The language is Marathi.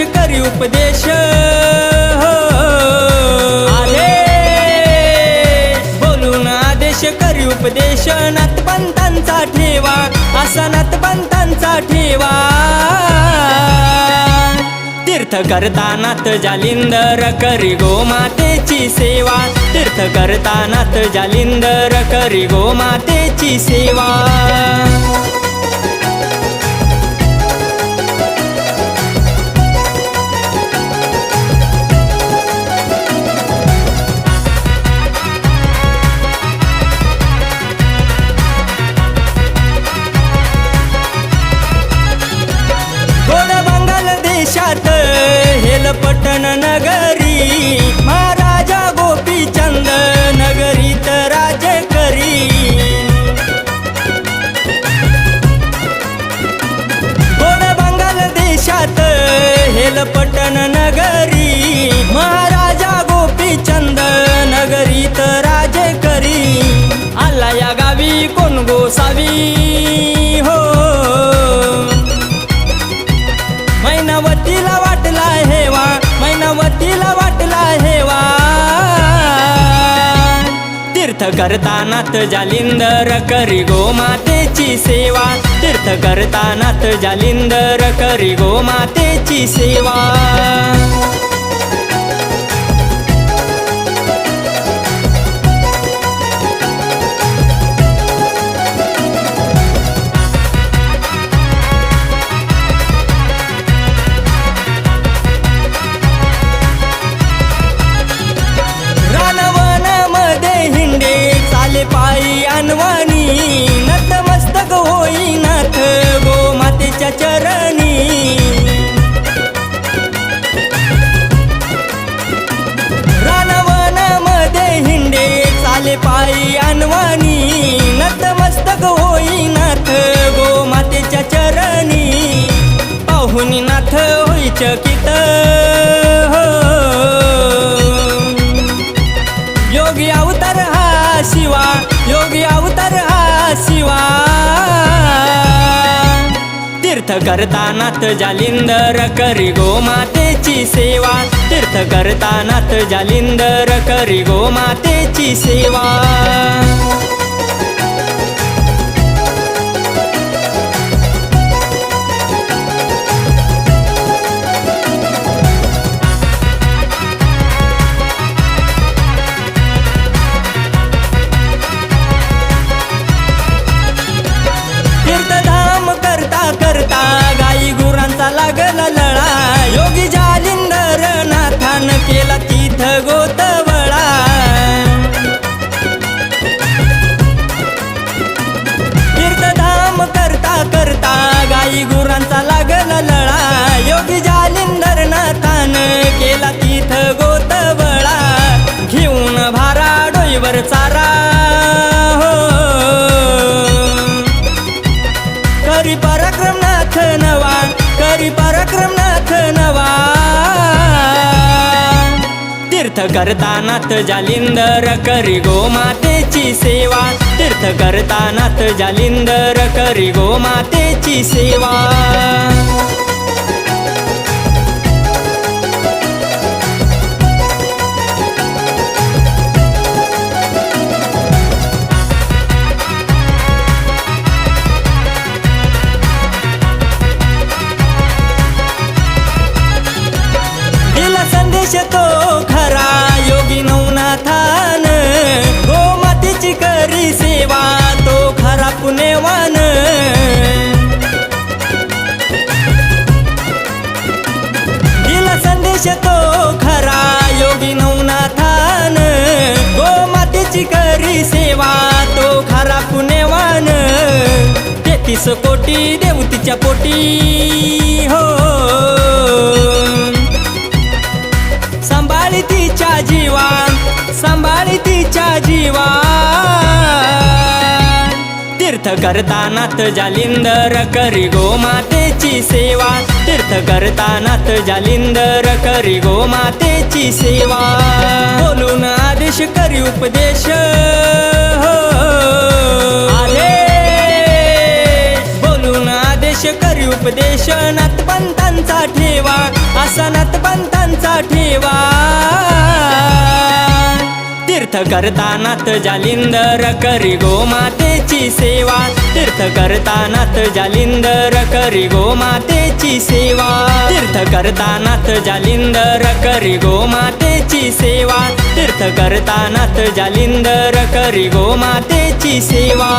आदेश करी उपदेश. हो, हो आले. बोलून आदेश करी उपदेश. नातपंतांचा ठेवा. असा नातपंतांचा ठेवा. तीर्थ करतानात जालिंदर करी गो मातेची सेवा. तीर्थ करतानात जालिंदर करी गो मातेची सेवा. तीर्थ करतानात जालिंदर करी गो मातेची सेवा. तीर्थ करतानात जालिंदर करी गो मातेची सेवा. चरणी. रानवनामध्ये हिंडे चाले पायी अनवानी नतमस्तक होई नाथ गो मातेच्या चरणी. पाहुनी नाथ होई चकित तीर्थ करतानाथ जालिंदर करी गो मातेची सेवा. तीर्थ करतानाथ जालिंदर करी गो मातेची सेवा. केला गोतवळा तीर्थधाम करता करता गाई गुरांचा लागल लळा। योगी जालिंदर नाथान केला तीर्थ गोतवळा। घेऊन भारा डोईवर तीर्थ करतानाथ जालिंदर करी गो मातेची सेवा. तीर्थ करतानाथ जालिंदर करी गो मातेची सेवा. दिला तो खरा योगी नवनाथान. गो मातेची करी सेवा तो खरा पुण्यवान. तेहतीस कोटी देवतीच्या पोटी हो. सांभाळी तिच्या जीवा सांभाळी तिच्या जीवा तीर्थ करतानात जालिंदर करी गो मातेची सेवा तीर्थ करतानात जालिंदर करी गो मातेची सेवा. बोलून आदेश करी उपदेश. हो, हो आले. बोलून आदेश करी उपदेश. नाथपंतांचा ठेवा. असा नाथपंतांचा ठेवा. तीर्थ करतानात जालिंदर करी गो माते मातेची सेवा. तीर्थ करतानाथ जालिंदर करी गो मातेची सेवा. तीर्थ करतानाथ जालिंदर करी गो मातेची सेवा. तीर्थ करतानाथ जालिंदर करी गो मातेची सेवा.